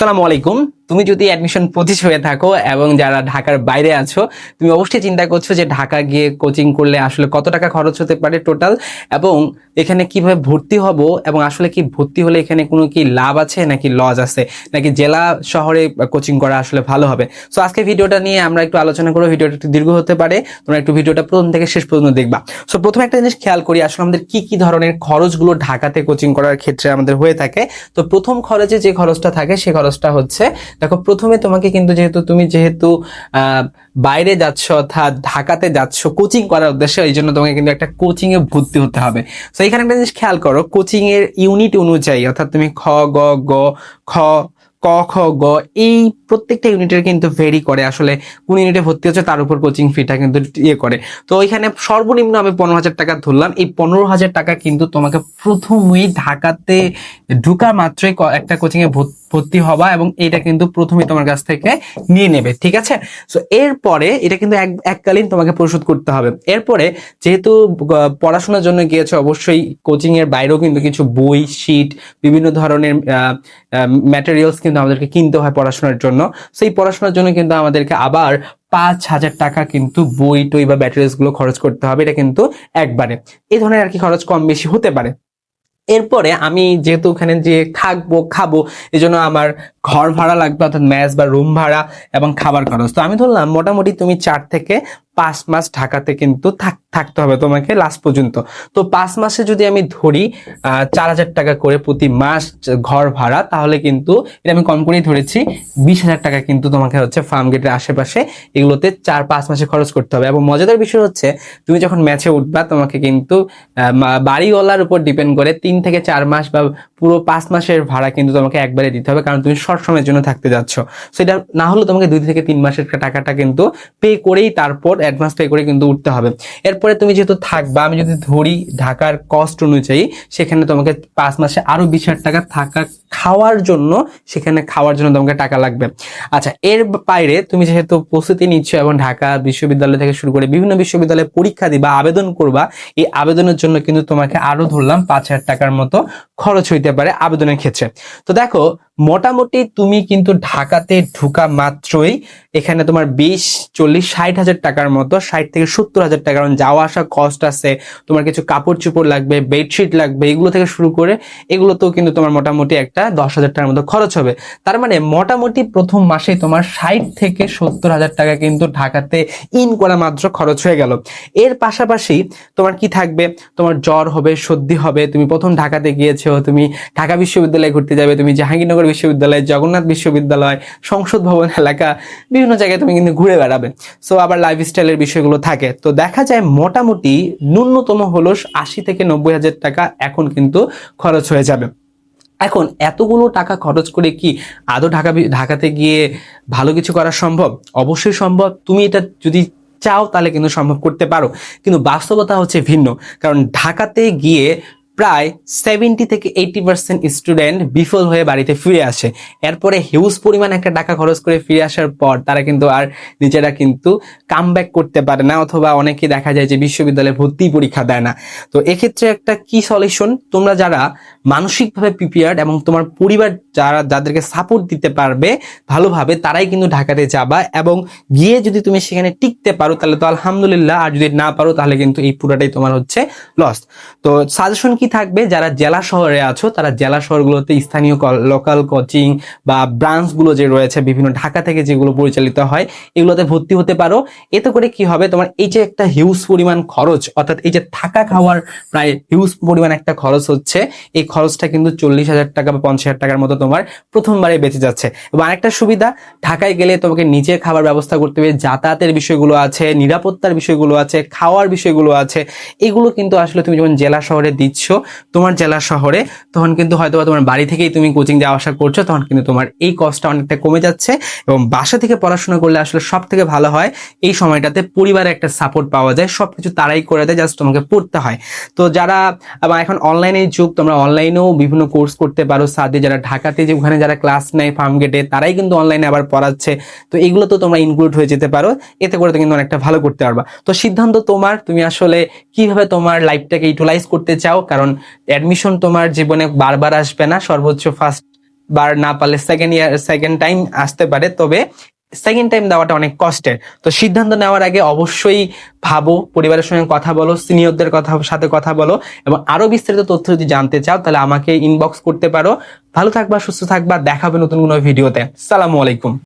সালামু আলাইকুম। তুমি যদি অ্যাডমিশন পঁচিশ হয়ে থাকো এবং যারা ঢাকার বাইরে আছো, তুমি অবশ্যই চিন্তা করছ যে ঢাকা গিয়ে কোচিং করলে আসলে কত টাকা খরচ হতে পারে টোটাল এবং এখানে কীভাবে ভর্তি হব এবং আসলে কি ভর্তি হলে এখানে কোনো কি লাভ আছে নাকি লজ আছে, নাকি জেলা শহরে কোচিং করা আসলে ভালো হবে। সো আজকে ভিডিওটা নিয়ে আমরা একটু আলোচনা করব, ভিডিওটা একটু দীর্ঘ হতে পারে, তোমরা একটু ভিডিওটা প্রথম থেকে শেষ পর্যন্ত দেখবা। সো প্রথমে একটা জিনিস খেয়াল করি, আসলে আমাদের কি কি ধরনের খরচগুলো ঢাকাতে কোচিং করার ক্ষেত্রে আমাদের হয়ে থাকে। তো প্রথম খরচে যে খরচটা থাকে, সে খরচটা হচ্ছে দেখো, প্রথমে তোমাকে কিন্তু যেহেতু তুমি যেহেতু বাইরে যাচ্ছ অর্থাৎ ঢাকাতে যাচ্ছ কোচিং করার উদ্দেশ্যে, এই জন্য তোমাকে কিন্তু একটা কোচিংয়ে ভর্তি হতে হবে। তো এখানে একটা জিনিস খেয়াল করো, কোচিংয়ের ইউনিট অনুযায়ী, অর্থাৎ তুমি খ, গ গ, খ ক, খ, গ, এই প্রত্যেকটা ইউনিটের কিন্তু ভেরি করে। আসলে কোন ইউনিটে ভর্তি হচ্ছে, তার উপর কোচিং ফিটা কিন্তু ইয়ে করে। তো এখানে সর্বনিম্ন আমি পনেরো হাজার টাকা ধরলাম। এই পনেরো হাজার টাকা কিন্তু তোমাকে প্রথমেই ঢাকাতে ঢুকা মাত্রই একটা কোচিং এ ভর্তি হবা এবং এটা কিন্তু প্রথমে তোমার কাছ থেকে নিয়ে নেবে, ঠিক আছে? সো এরপরে এটা কিন্তু এক, এককালীন তোমাকে পরিশোধ করতে হবে। এরপরে যেহেতু পড়াশোনার জন্য গিয়েছে, অবশ্যই কোচিং এর বাইরেও কিন্তু কিছু বই শিট বিভিন্ন ধরনের ম্যাটেরিয়ালস কিন্তু আমাদেরকে কিনতে হয় পড়াশোনার জন্য। সেই পড়াশোনার জন্য কিন্তু আমাদেরকে আবার পাঁচ হাজার টাকা কিন্তু বই, টই বা ম্যাটেরিয়ালসগুলো খরচ করতে হবে। এটা কিন্তু একবারে। এই ধরনের আর কি খরচ কম বেশি হতে পারে। এরপরে আমি যেহেতু ওখানে যে থাকব, খাব এই জন্য আমার ঘর ভাড়া লাগবে, অর্থাৎ ম্যাচ বা রুম ভাড়া এবং খাবার খরচ। তো আমি ধরলাম মোটামুটি তুমি চার থেকে পাঁচ মাস ঢাকাতে কিন্তু থাকতে হবে তোমাকে লাস্ট পর্যন্ত। তো পাঁচ মাসে যদি আমি ধরি চার হাজার টাকা করে প্রতি মাস ঘর ভাড়া, তাহলে কিন্তু এটা আমি কম করেই ধরেছি, বিশ হাজার টাকা কিন্তু তোমাকে হচ্ছে ফার্ম গেটের আশেপাশে এগুলোতে চার পাঁচ মাসে খরচ করতে হবে। এবং মজাদার বিষয় হচ্ছে, তুমি যখন ম্যাচে উঠবা, তোমাকে কিন্তু বাড়িওয়ালার উপর ডিপেন্ড করে তিন থেকে চার মাস বা পুরো পাঁচ মাসের ভাড়া কিন্তু তোমাকে একবারে দিতে হবে, কারণ তুমি শর্ট সময়ের জন্য থাকতে যাচ্ছ। সেটা না হলে তোমাকে দুই থেকে তিন মাসের টাকাটা কিন্তু পে করেই তারপর অ্যাডভান্স পে করে কিন্তু উঠতে হবে। এরপরে তুমি যেহেতু থাকবা, আমি যদি ধরি ঢাকার কস্ট অনুযায়ী, সেখানে তোমাকে পাঁচ মাসে আরও বিশ হাজার টাকা থাকা খাওয়ার জন্য, সেখানে খাওয়ার জন্য তোমাকে টাকা লাগবে। আচ্ছা এর বাইরে তুমি যেহেতু প্রস্তুতি নিচ্ছ এবং ঢাকা বিশ্ববিদ্যালয় থেকে শুরু করে বিভিন্ন বিশ্ববিদ্যালয়ে পরীক্ষা দিবা, আবেদন করবা, এই আবেদনের জন্য কিন্তু তোমাকে আরও ধরলাম পাঁচ হাজার টাকার মতো খরচ হইতে পারে আবেদনের ক্ষেত্রে। তো দেখো, মোটামুটি তুমি কিন্তু ঢাকাতে ঢুকা মাত্রই এখানে তোমার বিশ, চল্লিশ, ষাট হাজার টাকার মতো, ষাট থেকে সত্তর হাজার টাকা কারণ যাওয়া আসা কস্ট আছে, তোমার কিছু কাপড় চোপড় লাগবে বেডশিট লাগবে, এগুলো থেকে শুরু করে এগুলোতেও কিন্তু তোমার মোটামুটি একটা দশ হাজার টাকার মতো খরচ হবে। তার মানে মোটামুটি প্রথম মাসে তোমার ষাট থেকে সত্তর হাজার টাকা কিন্তু ঢাকাতে ইন করা মাত্র খরচ হয়ে গেল। এর পাশাপাশি তোমার কি থাকবে? তোমার জ্বর হবে, সর্দি হবে, তুমি প্রথম ঢাকাতে গিয়েছো, তুমি ঢাকা বিশ্ববিদ্যালয়ে ঘুরতে যাবে, তুমি জাহাঙ্গীরনগর বিশ্ববিদ্যালয়, জগন্নাথ বিশ্ববিদ্যালয়, সংসদ ভবন এলাকা, বিভিন্ন জায়গায় তুমি কিন্তু ঘুরে বেড়াবে। সো আবার লাইফস্টাইলের বিষয়গুলো থাকে। তো দেখা যায় মোটামুটি ন্যূনতম হলো আশি থেকে নব্বই হাজার টাকা এখন কিন্তু খরচ হয়ে যাবে। এখন এতগুলো টাকা খরচ করে কি আদৌ ঢাকা ঢাকাতে গিয়ে ভালো কিছু করা সম্ভব? অবশ্যই সম্ভব। তুমি এটা যদি চাও তাহলে কিন্তু সম্ভব করতে পারো। কিন্তু বাস্তবতা হচ্ছে ভিন্ন। কারণ ঢাকাতে গিয়ে প্রায় সেভেন্টি থেকে এইটি পার্সেন্ট স্টুডেন্ট বিফল হয়ে বাড়িতে ফিরে আসে। এরপরে হিউজ পরিমাণ একটা টাকা খরচ করে ফিরে আসার পর তারা কিন্তু আর নিজেরা কিন্তু কাম করতে পারে না অথবা অনেকে দেখা যায় যে বিশ্ববিদ্যালয়ে ভর্তি পরীক্ষা দেয় না। তো এক্ষেত্রে একটা কি সলিউশন তোমরা যারা মানসিকভাবে প্রিপেয়ার্ড এবং তোমার পরিবার যারা, যাদেরকে সাপোর্ট দিতে পারবে ভালোভাবে, তারাই কিন্তু ঢাকাতে যাবা এবং গিয়ে যদি তুমি সেখানে টিকতে পারো, তাহলে তো আলহামদুলিল্লাহ, আর যদি না পারো, তাহলে কিন্তু এই পুরোটাই তোমার হচ্ছে লস তো সাজেশন কি থাকবে? যারা জেলা শহরে আছো, তারা জেলা শহরগুলোতে স্থানীয় লোকাল কোচিং বা ব্রাঞ্চগুলো যে রয়েছে, বিভিন্ন ঢাকা থেকে যেগুলো পরিচালিত হয়, এগুলোতে ভর্তি হতে পারো। এতে করে কি হবে? তোমার এই যে একটা হিউজ পরিমাণ খরচ, অর্থাৎ এই যে থাকা খাওয়ার প্রায় হিউজ পরিমাণ একটা খরচ হচ্ছে, এই খরচটা কিন্তু চল্লিশ হাজার টাকা বা পঞ্চাশ হাজার টাকার মতো তোমার প্রথমবারে বেঁচে যাচ্ছে। এবং আরেকটা সুবিধা, ঢাকায় গেলে তোমাকে নিজে খাবার ব্যবস্থা করতে হবে, যাতায়াতের বিষয়গুলো আছে, নিরাপত্তার বিষয়গুলো আছে, খাওয়ার বিষয়গুলো আছে, এগুলো কিন্তু আসলে তুমি যখন জেলা শহরে দিচ্ছ, তোমার জেলা শহরে, তখন কিন্তু হয়তো তোমার বাড়ি থেকেই তুমি কোচিং যাওয়া আসা করছ, তখন কিন্তু তোমার এই কষ্টটা অনেকটা কমে যাচ্ছে। এবং বাসা থেকে পড়াশোনা করলে আসলে সব থেকে ভালো হয়, এই সময়টাতে পরিবারের একটা সাপোর্ট পাওয়া যায়, সবকিছু তারাই করে দেয় জাস্ট তোমাকে পড়তে হয়। তো যারা এখন অনলাইনে যুগ, তোমরা অনলাইনেও বিভিন্ন কোর্স করতে পারো। সাথে যারা ঢাকাতে যে ওখানে যারা ক্লাস নেয় ফার্ম গেটে তারাই কিন্তু অনলাইনে আবার পড়াচ্ছে। তো এগুলো তো তোমরা ইনক্লুড হয়ে যেতে পারো। এতে করে তো কিন্তু অনেকটা ভালো করতে পারবা। তো সিদ্ধান্ত তোমার, তুমি আসলে কীভাবে তোমার লাইফটাকে ইউটিলাইজ করতে চাও? কারণ অ্যাডমিশন তোমার জীবনে বারবার আসবে না। সর্বোচ্চ ফার্স্ট বার না পারলে সেকেন্ড ইয়ার সেকেন্ড টাইম আসতে পারে। তবে সেকেন্ড টাইম দেওয়াটা অনেক কষ্টের। তো সিদ্ধান্ত নেওয়ার আগে অবশ্যই ভাবো, পরিবারের সঙ্গে কথা বলো, সিনিয়রদের কথা, সাথে কথা বলো এবং আরও বিস্তারিত তথ্য যদি জানতে চাও তাহলে আমাকে ইনবক্স করতে পারো। ভালো থাকবা, সুস্থ থাকবা দেখাবে নতুন কোনো ভিডিওতে সালামু আলাইকুম।